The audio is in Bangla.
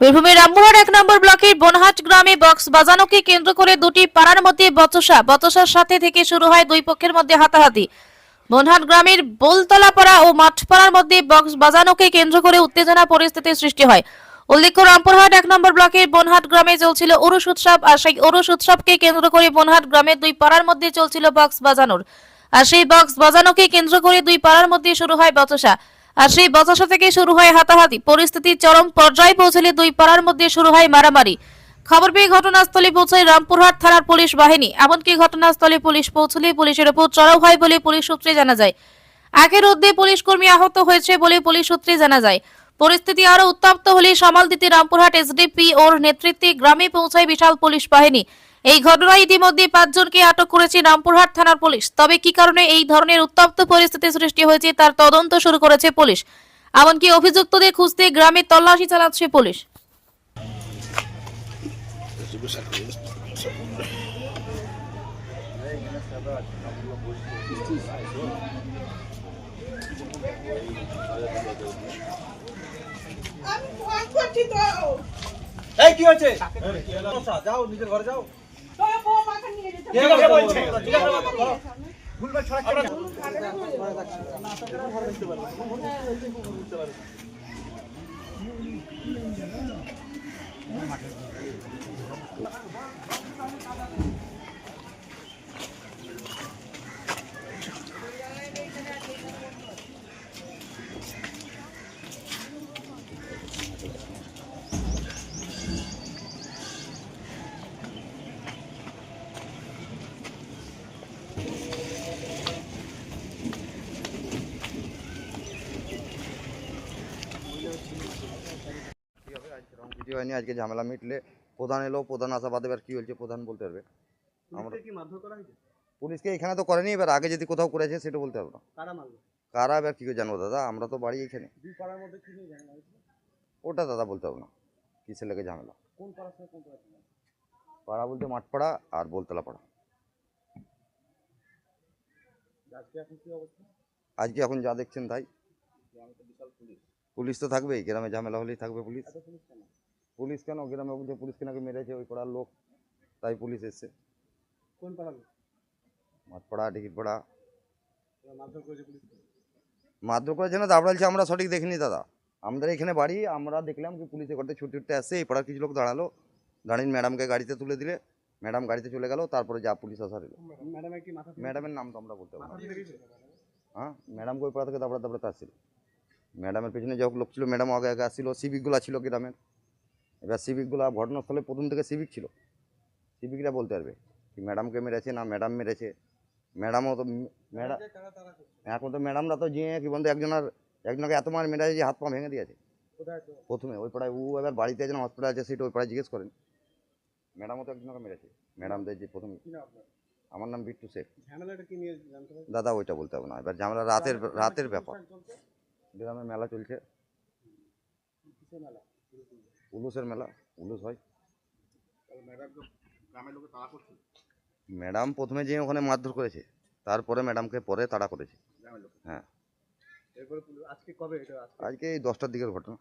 বীরভূমের রামপুরহাট এক নম্বর ব্লকের বনহাট গ্রামে বক্স বাজানোকে কেন্দ্র করে দুটি পাড়ার মধ্যে বচসা, বচসার সাথে থেকে শুরু হয় দুই পক্ষের মধ্যে হাতাহাতি। বনহাট গ্রামের বোলতলা পাড়া ও মাঠপাড়ার মধ্যে বক্স বাজানোকে কেন্দ্র করে উত্তেজনা পরিস্থিতির সৃষ্টি হয়। উল্লেখ্য, রামপুরহাট এক নম্বর ব্লকের বনহাট গ্রামে চলছিল উরুষ উৎসব আর সেই উরুষ উৎসবকে কেন্দ্র করে বনহাট গ্রামের দুই পাড়ার মধ্যে চলছিল বক্স বাজানোর। আর সেই বক্স বাজানোকে কেন্দ্র করে দুই পাড়ার মধ্যে শুরু হয় বচসা। আর সেই বচসা থেকে শুরু হয় হাতাহাতি। পরিস্থিতি চরম পর্যায়ে পৌঁছলে দুই পাড়ার মধ্যে শুরু হয় মারামারি। খবর পেয়ে ঘটনাস্থলে পৌঁছায় রামপুরহাট থানার পুলিশ বাহিনী। এমনকি ঘটনাস্থলে পুলিশ পৌঁছলে পুলিশের উপর চড়াও হয় বলে পুলিশ সূত্রে জানা যায়। একের মধ্যে পুলিশ কর্মী আহত হয়েছে বলে পুলিশ সূত্রে জানা যায়। পরিস্থিতি আরও উত্তপ্ত হলে সামাল দিতে রামপুরহাট এসডিপি ওর নেতৃত্বে গ্রামে পৌঁছায় বিশাল পুলিশ বাহিনী। এই ঘটনায় ইতিমধ্যে পাঁচজনকে আটক করেছে রামপুরহাট থানার পুলিশ। তবে কি কারণে এই ধরনের উত্তপ্ত পরিস্থিতি সৃষ্টি হয়েছে তার তদন্ত শুরু করেছে পুলিশ। এমনকি অভিযুক্তদের খুঁজতে গ্রামে তল্লাশি চালাচ্ছে পুলিশ। এই কি হয়েছে? যাও, নিজের ঘরে যাও। তোর বৌমাকে নিয়ে যেতে কে কে বলছে জিজ্ঞাসা করো। কি হবে রকম আজকে ঝামেলা মিটলে। প্রধান এলো প্রধান আসা বাদে এবার কি হয়েছে প্রধান বলতে পারবে। আমরা পুলিশকে এখানে তো করেনি এবার আগে যদি কোথাও করেছে সেটা বলতে পারব না। কারা এবার কি করে জানব দাদা? আমরা তো বাড়ি এখানে। ওটা দাদা বলতে পারব না কিসের লেগে ঝামেলা। পাড়া বলতে মাঠপাড়া আর বলতলা পাড়া। আজকে এখন যা দেখছেন তাই। পুলিশ। তো থাকবেই গ্রামে ঝামেলা হলেই থাকবে পুলিশ। পুলিশ কেন? পুলিশ গ্রামে যে পুলিশকে নাকি মেরেছে ওই পাড়ার লোক। তাই পুলিশ এসছে। কোন পাড়ার মাঠপাড়া টিকিটপাড়া মারধর করেছে পুলিশ না দাবড়ালছে আমরা সঠিক দেখিনি দাদা। আমাদের এখানে বাড়ি আমরা দেখলাম কি পুলিশে করতে ছুটে ছুটতে আসছে এই পাড়ার কিছু লোক দাঁড়াল। দাঁড়িয়ে ম্যাডামকে গাড়িতে তুলে দিলে। ম্যাডাম গাড়িতে চলে গেল তারপরে যা পুলিশ আসার ম্যাডামের ম্যাডামের নাম তো আমরা বলতে পারব হ্যাঁ ম্যাডামকে ওই পাড়া থেকে দাবড়া দাবড়াতে আসছিল। ম্যাডামের পেছনে যখন লোক ছিল ম্যাডাম আগে আগে আসছিল সিভিকগুলো ছিল গ্রামের। এবার সিভিকগুলো ঘটনাস্থলে প্রথম থেকে সিভিক ছিল। সিভিকরা বলতে পারবে কি ম্যাডামকে মেরেছে না ম্যাডাম মেরেছে। ম্যাডামও তো ম্যাডাম এখন তো ম্যাডামরা তো যে কি বলতো একজনের একজনকে এত মার মেরেছে যে হাত পা ভেঙে দিয়েছে। প্রথমে ওই পাড়ায় ও এবার বাড়িতে আছে না হসপিটাল আছে সেটা ওই পাড়ায় জিজ্ঞেস করেন। ম্যাডামও তো একজনকে মেরেছে। ম্যাডামদের যে প্রথম আমার নাম বিট্টু শেখ দাদা ওইটা বলতে হবে না এবার ঝামেলা রাতের রাতের ব্যাপার। গ্রামে মেলা চলছে। মেলা? উলুসের মেলা উলুস হয়। ম্যাডাম প্রথমে যে ওখানে মারধর করেছে তারপরে ম্যাডামকে পরে তাড়া করেছে। হ্যাঁ। এরপরে আজকে কবে আজকে এই দশটার দিকের ঘটনা।